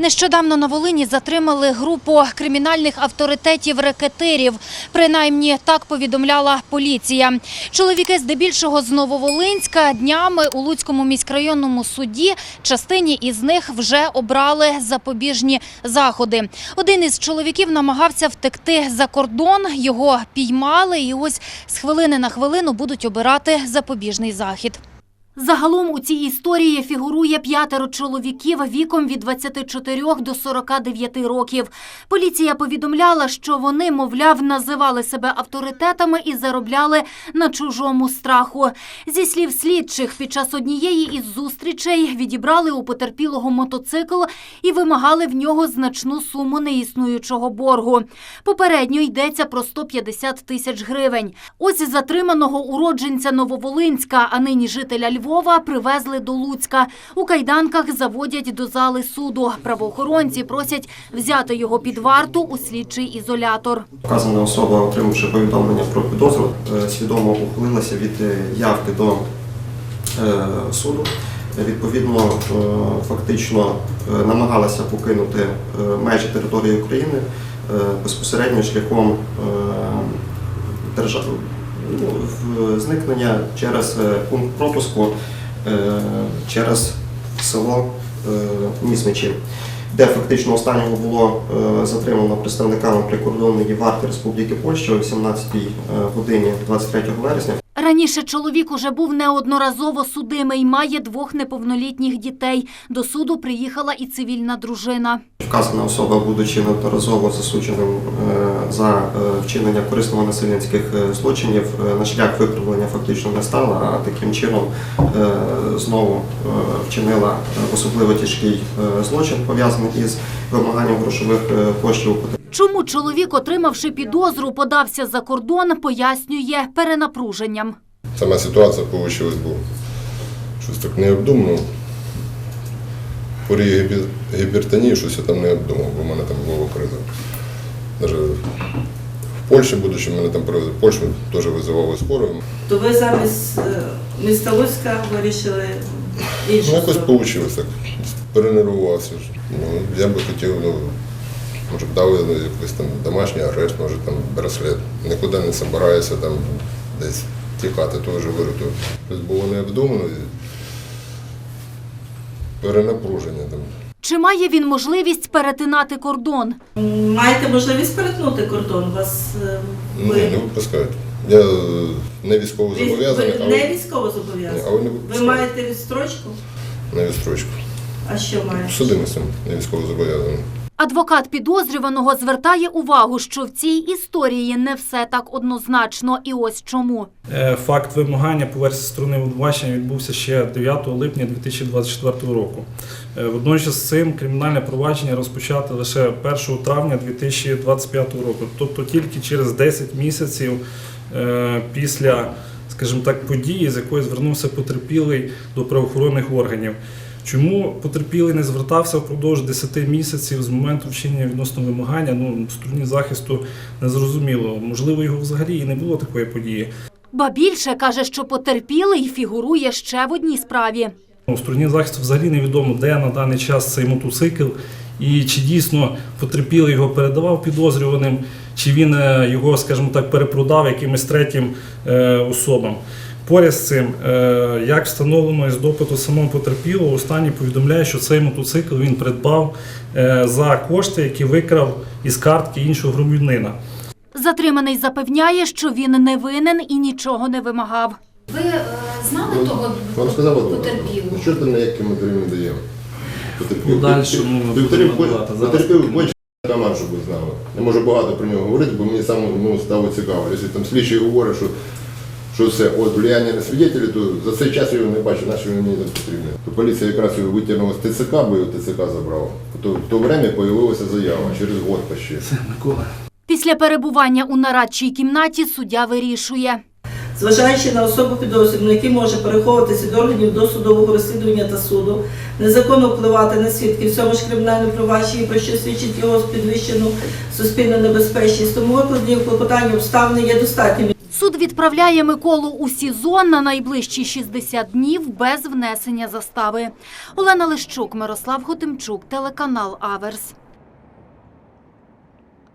Нещодавно на Волині затримали групу кримінальних авторитетів-рекетирів. Принаймні, так повідомляла поліція. Чоловіки здебільшого з Нововолинська днями у Луцькому міськрайонному суді частині із них вже обрали запобіжні заходи. Один із чоловіків намагався втекти за кордон, його піймали і ось з хвилини на хвилину будуть обирати запобіжний захід. Загалом у цій історії фігурує п'ятеро чоловіків віком від 24 до 49 років. Поліція повідомляла, що вони, мовляв, називали себе авторитетами і заробляли на чужому страху. Зі слів слідчих, під час однієї із зустрічей відібрали у потерпілого мотоцикл і вимагали в нього значну суму неіснуючого боргу. Попередньо йдеться про 150 тисяч гривень. Ось затриманого уродженця Нововолинська, а нині жителя Львова, привезли до Луцька. У кайданках заводять до зали суду. Правоохоронці просять взяти його під варту у слідчий ізолятор. Вказана особа, отримавши повідомлення про підозру, е, свідомо ухилилася від е, явки до е, суду. Відповідно, фактично намагалася покинути межі території України безпосередньо шляхом держав... ну, зникнення через е, пункт пропуску е, через село е, Місничі де фактично останнього було затримано представниками прикордонної варти Республіки Польща о 18 годині 23 вересня. Раніше чоловік уже був неодноразово судимий, має двох неповнолітніх дітей. До суду приїхала і цивільна дружина. Вказана особа, будучи неодноразово засудженим е, за е, вчинення корисно насильницьких е, злочинів, на шлях виправлення фактично не стала, а таким чином знову вчинила особливо тяжкий злочин, пов'язаний із вимаганням грошових коштів Чому чоловік, отримавши підозру, подався за кордон, пояснює перенапруженням. Сама ситуація вийшла, бо щось так не обдумав. Хворію гіпертонії, щось я там не обдумав, бо в мене там була криза. Навіть в Польщі, будучи, мене там привезли в Польщу, теж визивали спори. То ви замість е, міста Луцька вирішили іншу Ну, якось вийшло так. Перенервувався. Ну, я би хотів, ну, може б дали ну, якийсь там домашній арешт, може там браслет. Нікуди не збираюся там десь тікати, теж говорю. То щось було необдумано. і Перенапруження там. Чи має він можливість перетинати кордон? Маєте можливість перетнути кордон? Вас е, Ні, не випускають. Я е, не військово ви, зобов'язаний, ви але не військово Ні, не Ви маєте відстрочку? на відстрочку. А що маєте? Судимостям не військово зобов'язаний. Адвокат підозрюваного звертає увагу, що в цій історії не все так однозначно. І ось чому. Е, Факт вимагання по версії сторони обвинувачення відбувся ще 9 липня 2024 року. Е, Водночас з цим кримінальне провадження розпочати лише 1 травня 2025 року, тобто тільки через 10 місяців е, після, скажімо так, події, з якої звернувся потерпілий до правоохоронних органів. Чому потерпілий не звертався впродовж 10 місяців з моменту вчинення відносно вимагання? Ну, стороні захисту не зрозуміло. Можливо, його взагалі і не було такої події. Ба більше каже, що потерпілий фігурує ще в одній справі. У стороні захисту взагалі невідомо, де на даний час цей мотоцикл, і чи дійсно потерпілий його передавав підозрюваним, чи він е, його, скажімо так, перепродав якимось третім е, особам. Поряд з цим, е, як встановлено із допиту самого потерпілого, останній повідомляє, що цей мотоцикл він придбав е, за кошти, які викрав із картки іншого громадянина. Затриманий запевняє, що він не винен і нічого не вимагав. Ви е, знали того Вам сказали, потерпілого? Ну, що ти на які матеріали не даємо? Ну, далі, ну, більше щоб ви знали. Я можу багато про нього говорити, бо мені саме ну, стало цікаво. Якщо там слідчий говорить, що, що це от влияння на свідетелів, то за цей час я його не бачу, наші він мені не потрібні. То поліція якраз його витягнула з ТЦК, бо його ТЦК забрав. То, в то время з'явилася заява через год почти. Микола. Після перебування у нарадчій кімнаті суддя вирішує. Зважаючи на особу підозрювану, який може переховуватися від органів досудового розслідування та суду, незаконно впливати на свідків в цьому ж кримінальному провадженні, про що свідчить його підвищену суспільну небезпечність, тому викладені в клопотанні обставини є достатніми. Суд відправляє Миколу у СІЗО на найближчі 60 днів без внесення застави. Олена Лищук, Мирослав Хотимчук, телеканал Аверс.